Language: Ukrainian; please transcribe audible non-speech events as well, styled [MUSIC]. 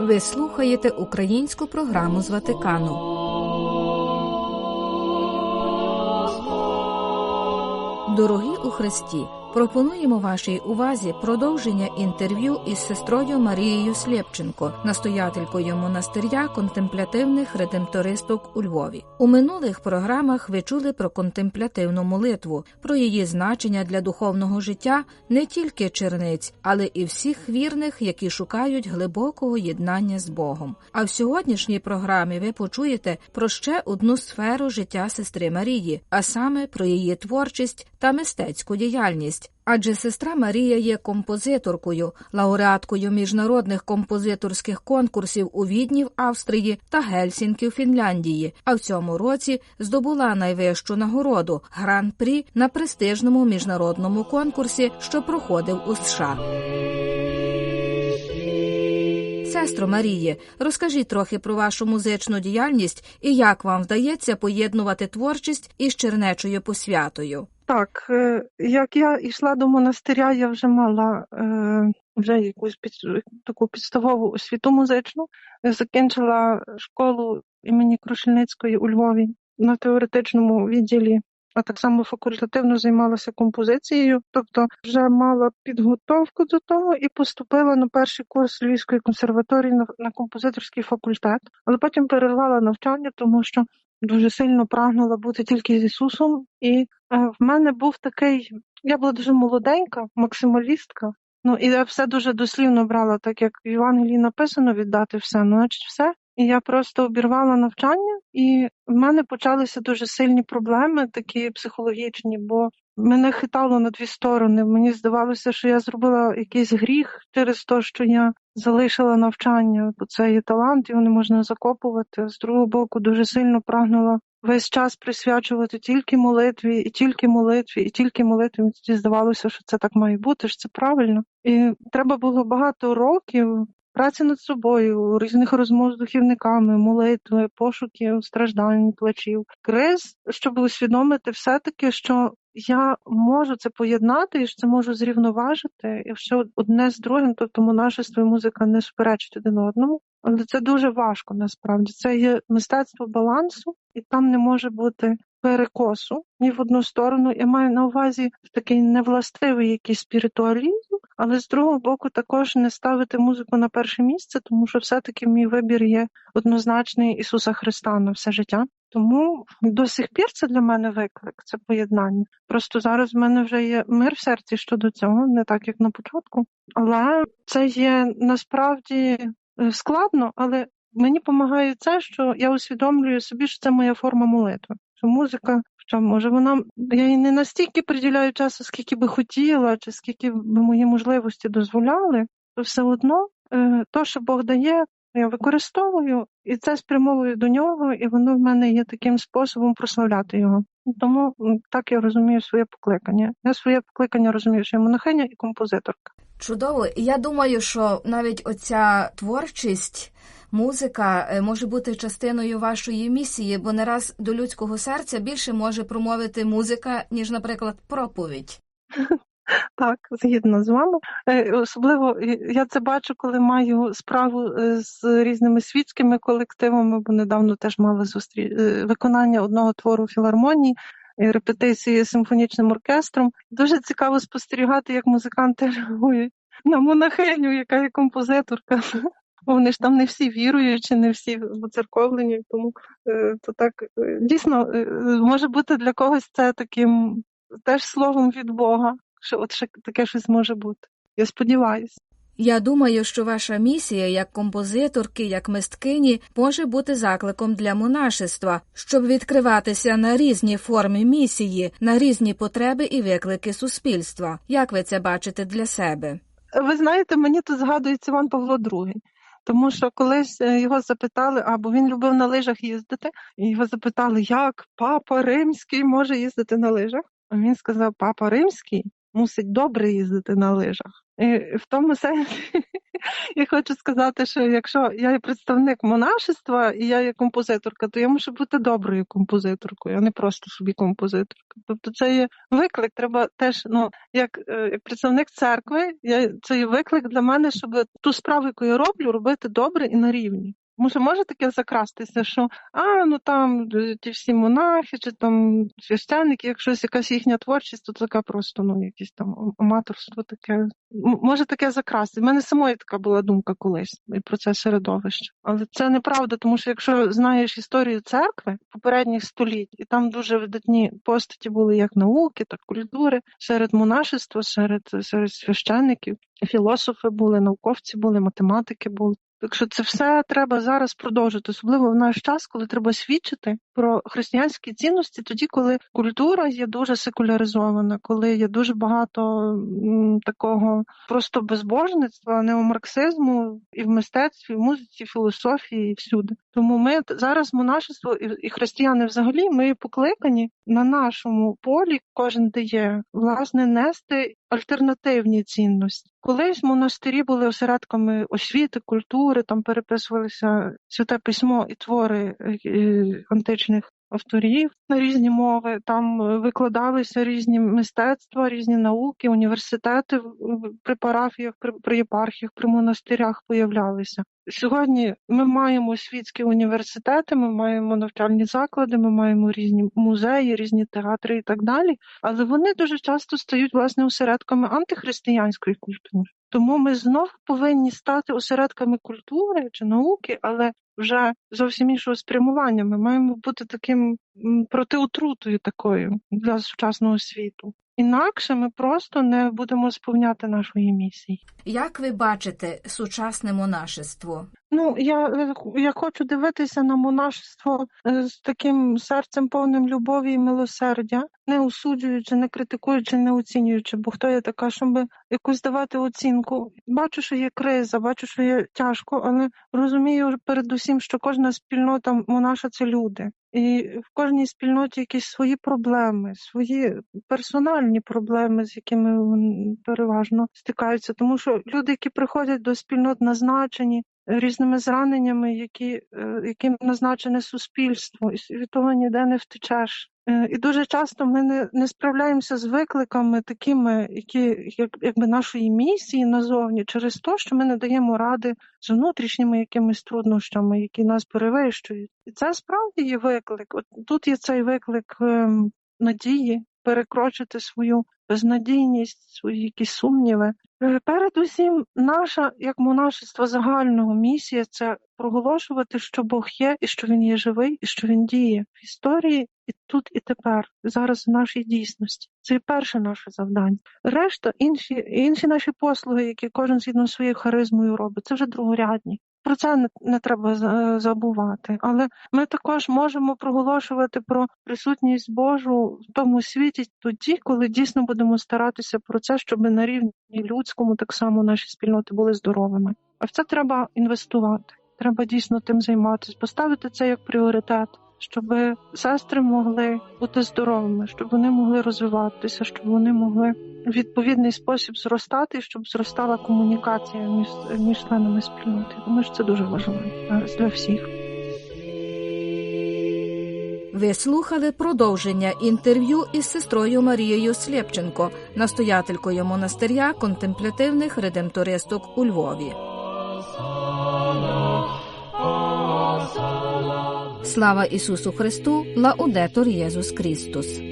Ви слухаєте українську програму з Ватикану. Дорогі у Христі. Пропонуємо вашій увазі продовження інтерв'ю із сестрою Марією Слєпченко, настоятелькою монастиря контемплятивних редемтористок у Львові. У минулих програмах ви чули про контемплятивну молитву, про її значення для духовного життя не тільки черниць, але і всіх вірних, які шукають глибокого єднання з Богом. А в сьогоднішній програмі ви почуєте про ще одну сферу життя сестри Марії, а саме про її творчість та мистецьку діяльність. Адже сестра Марія є композиторкою, лауреаткою міжнародних композиторських конкурсів у Відні в Австрії та Гельсінкі в Фінляндії, а в цьому році здобула найвищу нагороду гран-прі на престижному міжнародному конкурсі, що проходив у США. Сестро Маріє, розкажіть трохи про вашу музичну діяльність і як вам вдається поєднувати творчість із чернечою посвятою. Так, е, як я йшла до монастиря, я вже мала е, вже якусь під, таку підставову освіту музичну. Закінчила школу імені Крушельницької у Львові на теоретичному відділі, а так само факультативно займалася композицією, тобто вже мала підготовку до того і поступила на перший курс Львівської консерваторії на, на композиторський факультет, але потім перервала навчання, тому що дуже сильно прагнула бути тільки з Ісусом, і е, в мене був такий, я була дуже молоденька, максималістка. Ну і я все дуже дослівно брала, так як в Євангелії написано віддати все, ну значить все. І я просто обірвала навчання, і в мене почалися дуже сильні проблеми, такі психологічні, бо мене хитало на дві сторони. Мені здавалося, що я зробила якийсь гріх через те, що я залишила навчання, бо це є талант, його не можна закопувати. З другого боку, дуже сильно прагнула весь час присвячувати тільки молитві, і тільки молитві, і тільки молитві. Мені здавалося, що це так має бути, що це правильно. І треба було багато років. Праці над собою, різних розмов з духівниками, молитви, пошуків, страждань, плачів, криз, щоб усвідомити все-таки, що я можу це поєднати і що це можу зрівноважити, якщо одне з другим, тобто монашество і музика не суперечить один одному. Але це дуже важко насправді. Це є мистецтво балансу, і там не може бути перекосу ні в одну сторону. Я маю на увазі такий невластивий якийсь спіритуалізм, але з другого боку також не ставити музику на перше місце, тому що все-таки мій вибір є однозначний Ісуса Христа на все життя. Тому до сих пір це для мене виклик, це поєднання. Просто зараз в мене вже є мир в серці щодо цього, не так як на початку. Але це є насправді складно, але мені допомагає це, що я усвідомлюю собі, що це моя форма молитви. Що музика, що може вона я їй не настільки приділяю часу, скільки би хотіла, чи скільки би мої можливості дозволяли, то все одно то, що Бог дає, я використовую і це спрямовую до нього, і воно в мене є таким способом прославляти його. Тому так я розумію своє покликання. Я своє покликання розумію, що я монахиня і композиторка. Чудово, і я думаю, що навіть оця творчість, музика може бути частиною вашої місії, бо не раз до людського серця більше може промовити музика, ніж, наприклад, проповідь. [LAUGHS] Так, згідно з вами. Особливо я це бачу, коли маю справу з різними світськими колективами, бо недавно теж мали зустріч виконання одного твору філармонії, репетиції з симфонічним оркестром. Дуже цікаво спостерігати, як музиканти [LAUGHS] реагують на монахиню, яка є композиторка. Вони ж там не всі віруючі, не всі церковлені, тому то так дійсно може бути для когось це таким теж словом від Бога що от ще таке щось може бути. Я сподіваюся. Я думаю, що ваша місія як композиторки, як мисткині, може бути закликом для монашества, щоб відкриватися на різні форми місії, на різні потреби і виклики суспільства. Як ви це бачите для себе? Ви знаєте, мені тут згадується Іван Павло II. Тому що колись його запитали, або він любив на лижах їздити, і його запитали, як папа римський може їздити на лижах. А він сказав: Папа Римський мусить добре їздити на лижах. І В тому сенсі, [LAUGHS] я хочу сказати, що якщо я є представник монашества і я є композиторка, то я мушу бути доброю композиторкою, а не просто собі композиторка. Тобто це є виклик. Треба теж, ну як е, як представник церкви, я це є виклик для мене, щоб ту справу, яку я роблю, робити добре і на рівні. Може, може таке закрастися, що а ну там е, ті всі монахи чи там священники, якщо якась їхня творчість, то така просто ну якесь там аматорство таке. Може таке закрасти. У мене самої така була думка колись і про це середовище. Але це неправда, тому що якщо знаєш історію церкви попередніх століть, і там дуже видатні постаті були як науки, так культури, серед монашества, серед серед священників, філософи були, науковці були, математики були. Так що це все треба зараз продовжити, особливо в наш час, коли треба свідчити про християнські цінності, тоді, коли культура є дуже секуляризована, коли є дуже багато такого просто безбожництва, неомарксизму і в мистецтві, і в музиці, і в філософії, і всюди. Тому ми зараз монашество і християни взагалі ми покликані на нашому полі, кожен дає власне нести альтернативні цінності. Колись монастирі були осередками освіти, культури, там переписувалися святе письмо і твори е, античних авторів на різні мови. Там викладалися різні мистецтва, різні науки, університети при парафіях, при єпархіях, при монастирях появлялися. Сьогодні ми маємо світські університети, ми маємо навчальні заклади, ми маємо різні музеї, різні театри і так далі. Але вони дуже часто стають власне осередками антихристиянської культури. Тому ми знов повинні стати осередками культури чи науки, але вже зовсім іншого спрямування. Ми маємо бути таким протиутрутою такою для сучасного світу. Інакше ми просто не будемо сповняти нашої місії. Як ви бачите сучасне монашество? Ну я я хочу дивитися на монашество е, з таким серцем повним любові і милосердя, не осуджуючи, не критикуючи, не оцінюючи, бо хто є така, щоб якусь давати оцінку. Бачу, що є криза, бачу, що є тяжко, але розумію передусім, що кожна спільнота монаша це люди. І в кожній спільноті якісь свої проблеми, свої персональні проблеми, з якими переважно стикаються. Тому що люди, які приходять до спільнот назначені різними зраненнями, які, е, яким назначене суспільство, і від того ніде не втечеш. Е, і дуже часто ми не не справляємося з викликами, такими, які як, якби нашої місії назовні, через те, що ми не даємо ради з внутрішніми якимись труднощами, які нас перевищують. І це справді є виклик. От тут є цей виклик ем, надії перекрочити свою безнадійність, свої якісь сумніви. Е, передусім, наша як монашество загального місія це проголошувати, що Бог є, і що Він є живий, і що він діє в історії і тут, і тепер, зараз в нашій дійсності. Це перше наше завдання. Решта, інші інші наші послуги, які кожен згідно своєю харизмою робить, це вже другорядні. Про це не, не треба забувати, але ми також можемо проголошувати про присутність Божу в тому світі тоді, коли дійсно будемо старатися про це, щоб на рівні людському так само наші спільноти були здоровими. А в це треба інвестувати. Треба дійсно тим займатися, поставити це як пріоритет щоб сестри могли бути здоровими, щоб вони могли розвиватися, щоб вони могли відповідний спосіб зростати, щоб зростала комунікація між між членами спільноти. Тому що це дуже важливо для всіх. Ви слухали продовження інтерв'ю із сестрою Марією Слєпченко, настоятелькою монастиря контемплятивних редемтористок у Львові. Слава Ісусу Христу, лаудетор Єсус Христос.